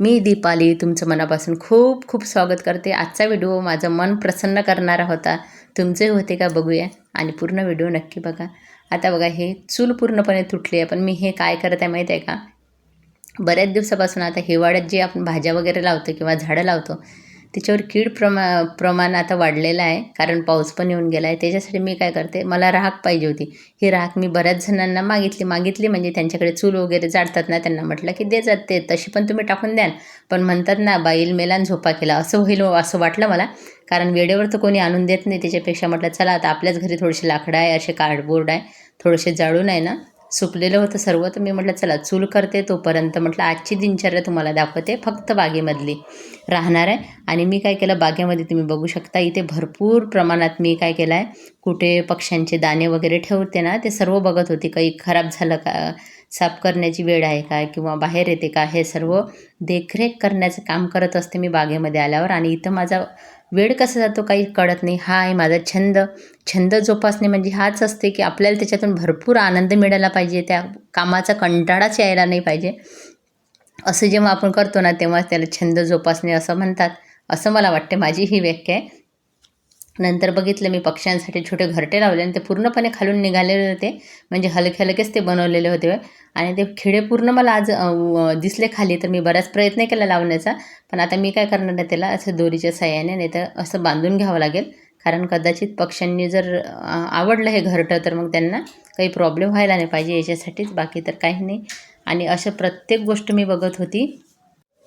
मी दीपाली तुमचं मनापासून खूप खूप स्वागत करते. आजचा व्हिडिओ माझं मन प्रसन्न करणारा होता. तुमचे होते का बघूया. आणि पूर्ण व्हिडिओ नक्की बघा. आता बघा हे चूल पूर्णपणे तुटली आहे. पण मी हे काय करत आहे माहीत आहे का? बऱ्याच दिवसापासून आता हिवाळ्यात जे आपण भाज्या वगैरे लावतो किंवा झाडं लावतो त्याच्यावर कीड प्रमा प्रमाण आता वाढलेलं आहे कारण पाऊस पण येऊन गेला आहे. त्याच्यासाठी मी काय करते मला राख पाहिजे होती. ही राख मी बऱ्याच जणांना मागितली. मागितली म्हणजे त्यांच्याकडे चूल वगैरे जाडतात ना त्यांना म्हटलं की दे जात ते तशी पण तुम्ही टाकून द्याल. पण म्हणतात ना बाईल मेलान झोपा केला. असं होईल असं वाटलं मला. कारण वेळेवर तर कोणी आणून देत नाही त्याच्यापेक्षा म्हटलं चला आता आपल्याच घरी थोडेसे लाकडं आहे असे कार्डबोर्ड आहे थोडेसे जाळून आहे ना सुकलेलं होतं सर्व तर मी म्हटलं चला चूल करते तोपर्यंत. म्हटलं आजची दिनचर्या तुम्हाला दाखवते फक्त बागेमधली. राहणार आहे. आणि मी काय केलं बागेमध्ये तुम्ही बघू शकता इथे भरपूर प्रमाणात मी काय केलं आहे कुठे पक्ष्यांचे दाणे वगैरे ठेवते ना ते सर्व बघत होते. काही खराब झालं का साफ करण्याची वेळ आहे का किंवा बाहेर येते का हे सर्व देखरेख करण्याचं काम करत असते मी बागेमध्ये आल्यावर. आणि इथं माझा वेळ कसा जातो काही कळत नाही. हा आहे माझा छंद. छंद जोपासणे म्हणजे हाच असते की आपल्याला त्याच्यातून भरपूर आनंद मिळायला पाहिजे. त्या कामाचा कंटाळाच यायला नाही पाहिजे. असं जेव्हा आपण करतो ना तेव्हा त्याला छंद जोपासणे असं म्हणतात. असं मला वाटते. माझी ही व्याख्या आहे. नंतर बघितलं मी पक्ष्यांसाठी छोटे घरटे लावले आणि ते पूर्णपणे खालून निघालेले होते. म्हणजे हलके हलकेच ते बनवलेले होते. आणि ते खिडे पूर्ण मला आज दिसले खाली तर मी बराच प्रयत्न केला लावण्याचा. पण आता मी काय करणार आहे त्याला? असं दोरीच्या साह्याने नाही तर असं बांधून घ्यावं लागेल. कारण कदाचित पक्ष्यांनी जर आवडलं हे घरटं तर मग त्यांना काही प्रॉब्लेम व्हायला नाही पाहिजे. याच्यासाठीच बाकी तर काही नाही. आणि अशा प्रत्येक गोष्ट मी बघत होती.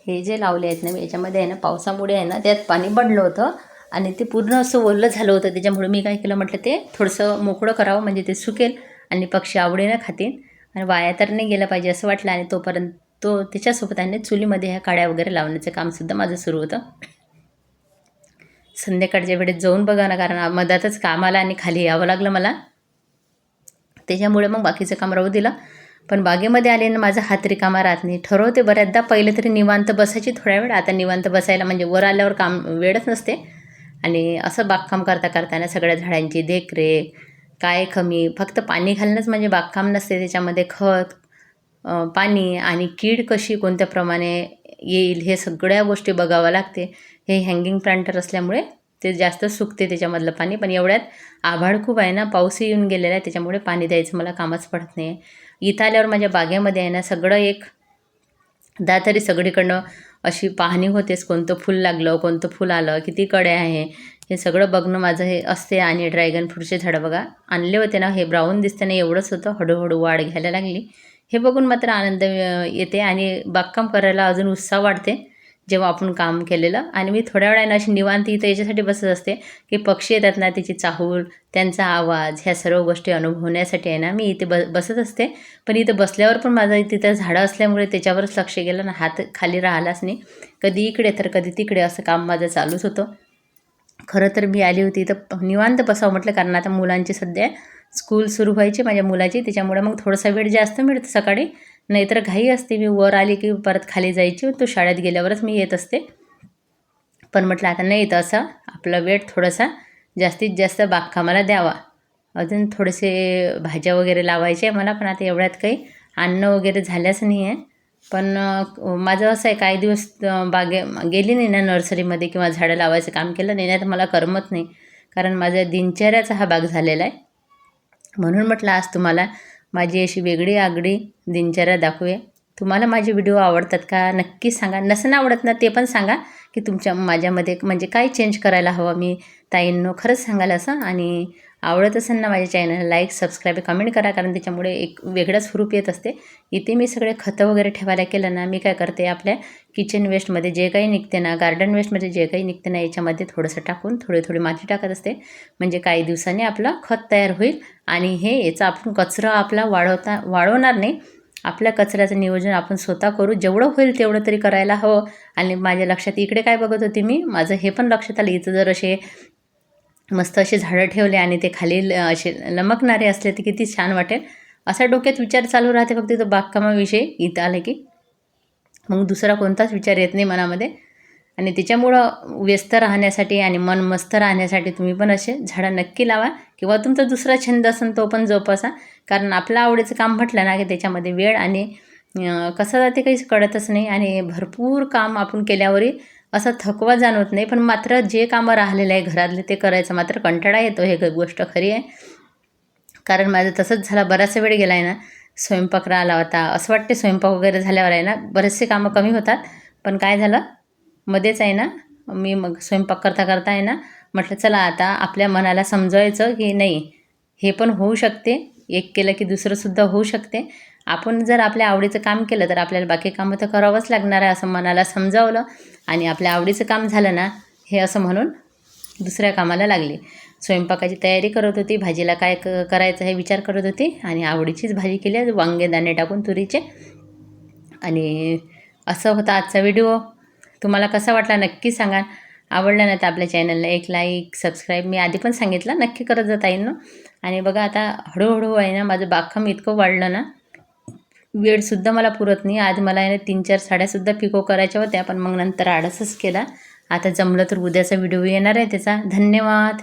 हे जे लावले आहेत ना मी याच्यामध्ये आहे ना पावसामुळे आहे ना त्यात पाणी पडलं होतं. आणि ते पूर्ण असं ओलं झालं होतं. त्याच्यामुळे मी काय केलं म्हटलं ते थोडंसं मोकळं करावं म्हणजे ते सुकेल आणि पक्षी आवडीनं खातील. आणि वाया तर नाही गेलं पाहिजे असं वाटलं आणि तोपर्यंत तो त्याच्यासोबत आहे चुलीमध्ये ह्या काड्या वगैरे लावण्याचं कामसुद्धा माझं सुरू होतं. संध्याकाळच्या वेळेत जाऊन बघा ना कारण मधातच कामाला आणि खाली यावं लागलं मला. त्याच्यामुळे मग बाकीचं काम राहू दिलं. पण बागेमध्ये आले ना माझा हात रिकामा राहत नाही. ठरवते बऱ्याचदा पहिले तरी निवांत बसायची थोड्या वेळ. आता निवांत बसायला म्हणजे वर आल्यावर काम वेळच नसते. आणि असं बागकाम करता करताना सगळ्या झाडांची देखरेख काय कमी फक्त पाणी घालणंच म्हणजे बागकाम नसते त्याच्यामध्ये खत पाणी आणि कीड कशी कोणत्या प्रमाणे येईल हे सगळ्या गोष्टी बघावं लागते. हे हँगिंग प्लांटर असल्यामुळे ते जास्त सुकते त्याच्यामधलं पाणी पण एवढ्यात आभाळ खूप आहे ना पाऊसही येऊन गेलेला आहे त्याच्यामुळे पाणी द्यायचं मला कामच पडत नाही. इथं आल्यावर माझ्या बागेमध्ये आहे ना सगळं एक दा तरी सगळीकडनं अशी पाहणी होतेच कोणतं फूल लागलं कोणतं फूल आलं किती कडे आहे? हे सगळं बघणं माझं हे असते आणि ड्रॅगन फ्रूटचे झाडं बघा. आणले होते ना हे ब्राऊन दिसते ना एवढंच होतं. हळूहळू वाढ घ्यायला लागली. हे बघून मात्र आनंद येते आणि बागकाम करायला अजून उत्साह वाढते. जेव्हा आपण काम केलेलं. आणि मी थोड्या वेळानं अशी निवांत इथं याच्यासाठी बसत असते की पक्षी येतात ना त्याची चाहूल त्यांचा आवाज ह्या सर्व गोष्टी अनुभवण्यासाठी आहे ना मी इथे ब बसत असते. पण इथं बसल्यावर पण माझं तिथं झाडं असल्यामुळे त्याच्यावरच लक्ष गेलं ना हात खाली राहिलाच नाही. कधी इकडे तर कधी तिकडे असं काम माझं चालूच होतं. खरं तर मी आली होती इथं निवांत बसावं म्हटलं कारण आता मुलांची सध्या स्कूल सुरू व्हायची माझ्या मुलाची त्याच्यामुळे मग थोडासा वेळ जास्त मिळतं सकाळी. नाहीतर घाई असते. मी वर आली की परत खाली जायची. तो शाळेत गेल्यावरच मी येत असते. पण म्हटलं आता नाही येतं असं. आपला वेळ थोडासा जास्तीत जास्त बागकामाला द्यावा. अजून थोडेसे भाज्या वगैरे लावायचे मला पण आता एवढ्यात काही अन्न वगैरे झाल्याच नाही आहे. पण माझं असं आहे काही दिवस बागे गेली नाही ना नर्सरीमध्ये किंवा झाडं लावायचं काम केलं नाही नाही तर मला करमत नाही. कारण माझ्या दिनचर्याचा हा भाग झालेला आहे. म्हणून म्हटलं आज तुम्हाला माझी अशी वेगळी आगळी दिनचर्या दाखवूया तुम्हाला माझे व्हिडिओ आवडतात का? नक्कीच सांगा. नसं आवडत ना ते पण सांगा की तुमच्या माझ्यामध्ये म्हणजे काय चेंज करायला हवं? मी ताईंनो खरंच सांगाल असं आणि आवडत असेल ना माझ्या चॅनल लाईक सबस्क्राईब कमेंट करा कारण त्याच्यामुळे एक वेगळंच स्वरूप येत असते. इथे मी सगळे खतं वगैरे ठेवायला केलं ना मी काय करते आपल्या किचन वेस्टमध्ये जे काही निघते ना गार्डन वेस्टमध्ये जे काही निघते ना याच्यामध्ये थोडंसं टाकून थोडे थोडी माती टाकत असते. म्हणजे काही दिवसांनी आपलं खत तयार होईल आणि हे याचा आपण कचरा आपला वाढवता वाढवणार नाही. आपल्या कचऱ्याचं नियोजन आपण स्वतः करू जेवढं होईल तेवढं तरी करायला हवं. आणि माझ्या लक्षात इकडे काय बघत होती मी माझं हे पण लक्षात आलं इथं जर असे मस्त असे झाडं ठेवले आणि ते खाली असे लमकणारे असले तर किती छान वाटेल. असा डोक्यात विचार चालू राहते फक्त तो बागकामाविषयी. इथं आलं की. मग दुसरा कोणताच विचार येत नाही मनामध्ये. आणि त्याच्यामुळं व्यस्त राहण्यासाठी आणि मन मस्त राहण्यासाठी तुम्ही पण असे झाडं नक्की लावा. किंवा तुमचा दुसरा छंद असेल तो पण जोपासा. कारण आपलं आवडीचं काम म्हटलं ना की त्याच्यामध्ये वेळ आणि कसं जाते काहीच कळतच नाही. आणि भरपूर काम आपण केल्यावरही असं थकवा जाणवत नाही पण मात्र जे कामं राहिलेलं आहे घरातले ते करायचं. मात्र कंटाळा येतो हे गोष्ट खरी आहे. कारण माझं तसंच झाला. बराचसा वेळ गेला आहे ना स्वयंपाक राहिला होता. असं वाटते स्वयंपाक वगैरे झाल्यावर आहे ना बरेचसे कामं कमी होतात. पण काय झालं? मध्येच आहे ना मी मग स्वयंपाक करता करता आहे ना म्हटलं चला आता आपल्या मनाला समजवायचं की नाही हे पण होऊ शकते. एक केलं की दुसरंसुद्धा होऊ शकते. आपण जर आपल्या आवडीचं काम केलं तर आपल्याला बाकी कामं तर करावंच लागणार आहे असं मनाला समजावलं आणि आपल्या आवडीचं काम झालं ना हे असं म्हणून दुसऱ्या कामाला लागली. स्वयंपाकाची तयारी करत होती भाजीला काय क करायचं हे विचार करत होती आणि आवडीचीच भाजी केली वांगे दाणे टाकून तुरीचे. आणि असं होता आजचा व्हिडिओ. तुम्हाला कसा वाटला नक्की सांगा. आवडला ना तर आपल्या चॅनलला एक लाईक सबस्क्राईब मी आधी पण सांगितलं नक्की करत जात ना आणि बघा आता हळूहळू आहे ना माझं बागकाम इतकं वाढलं ना वेळसुद्धा मला पुरत नाही. आज मला आहे ना तीन चार साड्यासुद्धा पिको करायच्या होत्या पण मग नंतर आळसच केला. आता जमलं तर उद्याचा व्हिडिओ येणार आहे त्याचा. धन्यवाद.